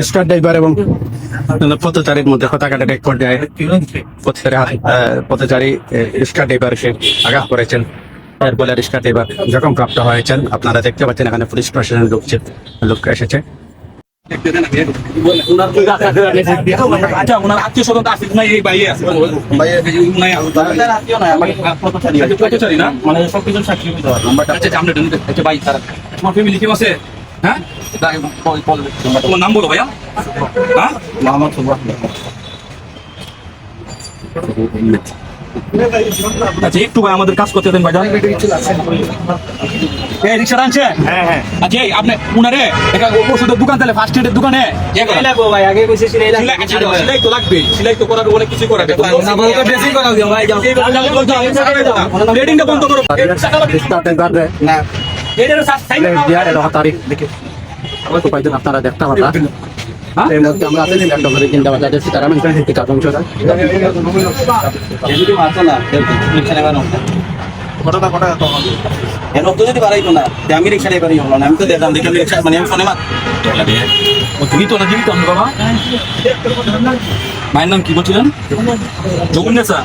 Star driver এবং পথচারীর মধ্যে কথা এক পর্যায়ে পথচারী আহ, পথচারী রিক্সা আঘাত করেছেন এর রিক্সা ড্রাইভার জখম প্রাপ্ত হয়েছেন আপনারা দেখতে পাচ্ছেন এখানে পুলিশ প্রশাসনের লোক লোক এসেছে আচ্ছা মানে সাক্ষী আচ্ছা আমরা ডেন আচ্ছা ভাই তারা তোমার ফ্যামিলি কেউ আছে হ্যাঁ তোমার নাম বলো ভাইয়া হ্যাঁ মোহাম্মদ সুবাহ আচ্ছা একটু ভাই আমাদের কাজ করতে দেন ভাই এই রিক্সা আনছে হ্যাঁ হ্যাঁ আচ্ছা এই আপনি উনারে এটা ওষুধের দোকান তাহলে ফার্স্ট এডের দোকানে ইয়ে ভাই আগে কইছে সিলাই আচ্ছা, সিলাই তো লাগবে সিলাই তো করার অনেক কিছু করাবে ড্রেসিং করাও ভাই যাও রেডিংটা বন্ধ করো না আপনারা দেখতে আমরা আছি কাজংশরা এদিকে মারতো না রিক্সা ড্রাইভার ঘটনা ঘটা তো এর তো যদি বাড়াইতো না যে আমি রিক্সা ড্রাইভারই হলো না আমি তো দেখলাম দেখলাম রিক্সা মানে আমি ফোনে মার জীবিত না জীবিত আমি বাবা? মায়ের নাম কি বলছিলেন? জগুন্নেসা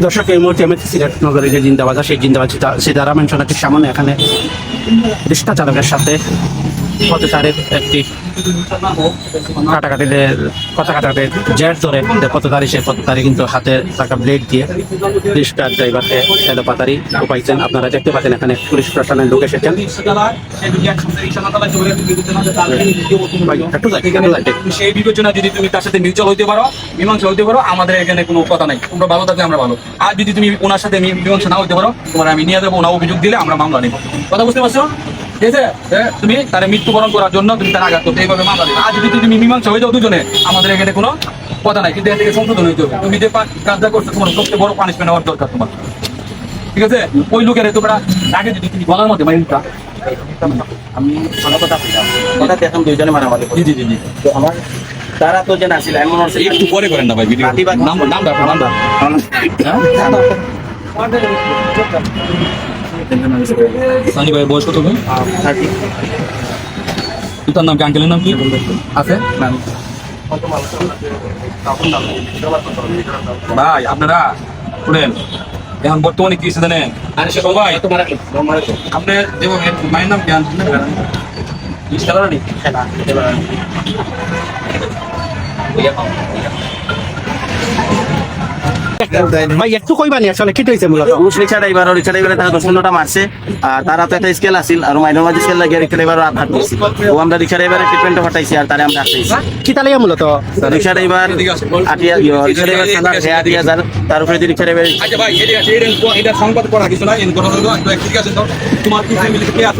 দর্শক, এই মুহূর্তে আমি সিলেট নগরের যে জিন্দাবাজ সেই জিন্দাবাজ সীতা- সীতারামন সোনাটির সামনে এখানে রিক্সা চালকের সাথে পথচারের একটি কথা কাটাকাটি জেট ধরে পথচারী কিন্তু হাতে থাকা ব্লেড দিয়ে রিক্সা ড্রাইভারকে এলো পাতারি উপাইছেন। আপনারা দেখতে পাচ্ছেন এখানে পুলিশ প্রশাসনের লোক এসেছেন। সেই বিবেচনা যদি তুমি তার সাথে মিউচুয়াল হইতে পারো, মীমাংসা হইতে পারো, আমাদের এখানে কোনো কথা নাই। তোমরা ভালো থাকলে আমরা ভালো। আর যদি তুমি ওনার সাথে মীমাংসা না হইতে পারো, তোমার আমি নিয়ে যাব ওনা অভিযোগ দিলে আমরা মামলা নেব। কথা বুঝতে পারছ? ঠিক আছে তুমি তার মৃত্যুবরণ করার জন্য তুমি তার আঘাত করতে এইভাবে মামলা দেবে আর যদি তুমি মীমাংসা হয়ে যাও দুজনে আমাদের এখানে কোনো কথা নাই কিন্তু এর থেকে সংশোধন হইতে হবে। তুমি যে কাজটা করছ তোমার সবচেয়ে বড় পানিশমেন্ট হওয়ার দরকার তোমার। ঠিক আছে? ওই লোকের তোমরা আগে যদি তুমি বলার মধ্যে মাইনটা আমি ভালো কথা বললাম কথা দেখলাম দুইজনে মারামারি জি জি জি তো আমার তারা তো যে নাছিল এমন হচ্ছে একটু পরে করেন না ভাই ভিডিও নাম আপনার নামটা। হ্যাঁ? সানি ভাই বয়স কত তুমি পিতার নাম কি আঙ্কেলের নাম কি? আছে? ভাই আপনারা শুনেন এখন বর্তমানে কি জানেন? আরে সে তোমার আপনার যেভাবে মায়ের নাম জ্ঞান খেলানি ভাই একটু কইবানি আসলে কি হয়েছে মূলত? পুরুষ রিক্সা ড্রাইভার রিক্সা ড্রাইভারে তারা দশটা মারছে। আর তারা তো একটা স্কেল আছিল আর মাইনর মাঝে স্কেল লাগিয়ে রিক্সা ড্রাইভার আঘাত করছে। ও আমরা রিক্সা ড্রাইভারের ট্রিটমেন্ট হটাইছি আর তারে আমরা আসতেছি কি তালে মূলত? রিক্সা ড্রাইভার আটিয়া রিক্সা ড্রাইভার সালার হে আটিয়া হাজার। তার উপরে যে রিক্সা ড্রাইভার আচ্ছা ভাই এটা এটা সংবাদ করা কিছু না এন কথা হলো ঠিক আছে তো। তোমার কি ফ্যামিলি কে আছে?